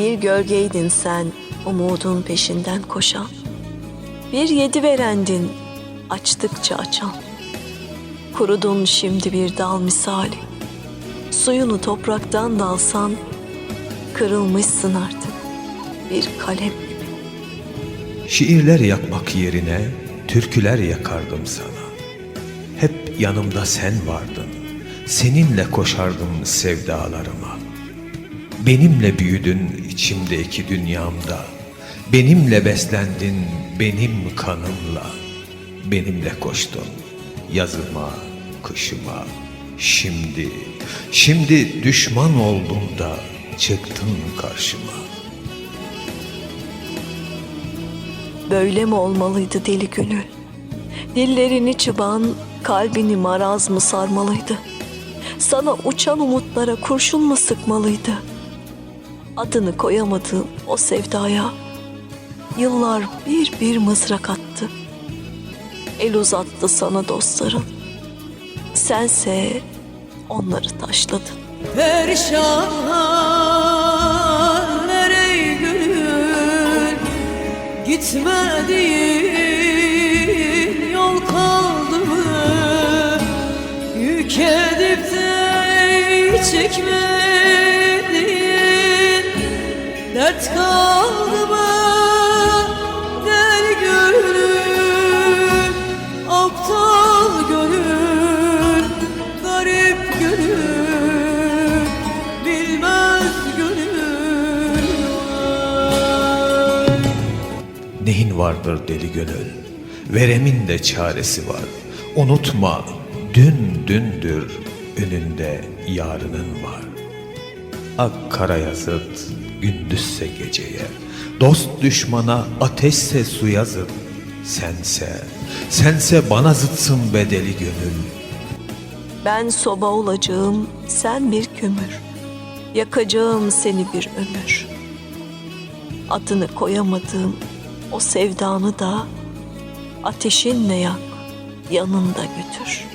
Bir gölgeydin sen umudun peşinden koşan. Bir yedi verendin açtıkça açan. Kurudun şimdi bir dal misali. Suyunu topraktan dalsan kırılmışsın artık bir kalem. Şiirler yakmak yerine türküler yakardım sana. Hep yanımda sen vardın. Seninle koşardım sevdalarıma. Benimle büyüdün içimdeki dünyamda. Benimle beslendin benim kanımla. Benimle koştun yazıma, kışıma. Şimdi, şimdi düşman oldun da çıktın karşıma. Böyle mi olmalıydı deli gönül? Dillerini çıban, kalbini maraz mı sarmalıydı? Sana uçan umutlara kurşun mu sıkmalıydı? Adını koyamadığım o sevdaya yıllar bir bir mızrak attı. El uzattı sana dostların. Sense onları taşladın. Perişan nereye gönül Gitmediğin yol kaldı Yük edip de çekmediğin Dert kaldı mı Deli gönül Aptal gönül Garip gönül Bilmez gönül Neyin vardır deli gönül? Veremin de çaresi var. Unutma, dün dündür, önünde yarının var. Ak kara yazıt, gündüzse geceye, dost düşmana ateşse suya zıt. Sense, sense bana zıtsın bedeli gönül. Ben soba olacağım, sen bir kömür. Yakacağım seni bir ömür. Adını koyamadığım o sevdanı da ateşinle yak, yanında götür.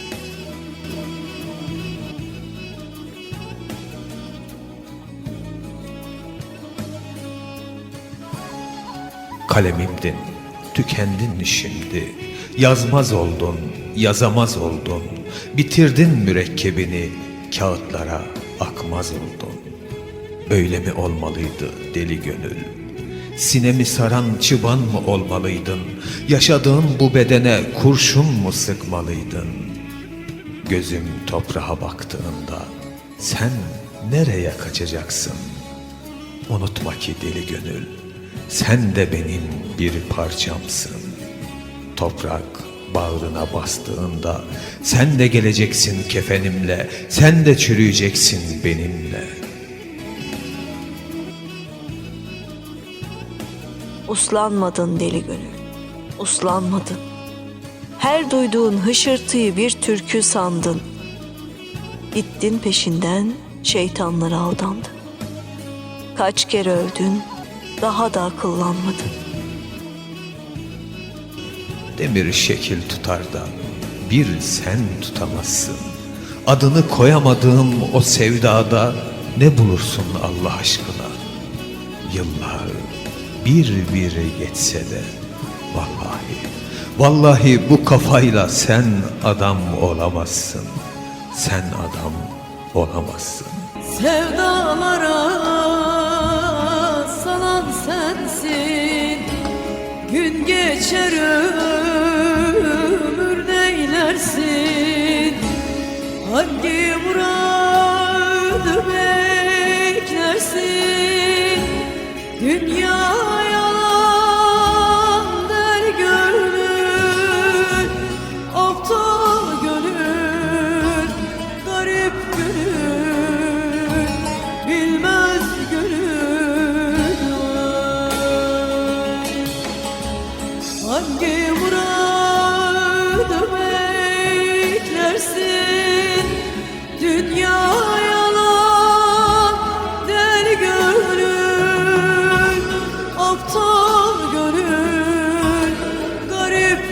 Kalemimdin, tükendin şimdi. Yazmaz oldun, yazamaz oldun. Bitirdin mürekkebini, kağıtlara akmaz oldun. Böyle mi olmalıydı deli gönül? Sinemi saran çıban mı olmalıydın? Yaşadığın bu bedene kurşun mu sıkmalıydın? Gözüm toprağa baktığında sen nereye kaçacaksın? Unutma ki deli gönül, sen de benim bir parçamsın. Toprak bağrına bastığında sen de geleceksin kefenimle, sen de çürüyeceksin benimle. Uslanmadın deli gönül, uslanmadın. Her duyduğun hışırtıyı bir türkü sandın. Gittin peşinden şeytanlara aldandın. Kaç kere öldün, daha da akıllanmadın. Demir şekil tutar da bir sen tutamazsın. Adını koyamadığım o sevdada ne bulursun Allah aşkına? Yıllar bir bir geçse de vallahi, vallahi bu kafayla sen adam olamazsın. Sen adam olamazsın. Sevdalara geçer ömür neylersin Hangi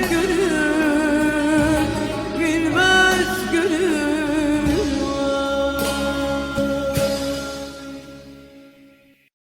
gönül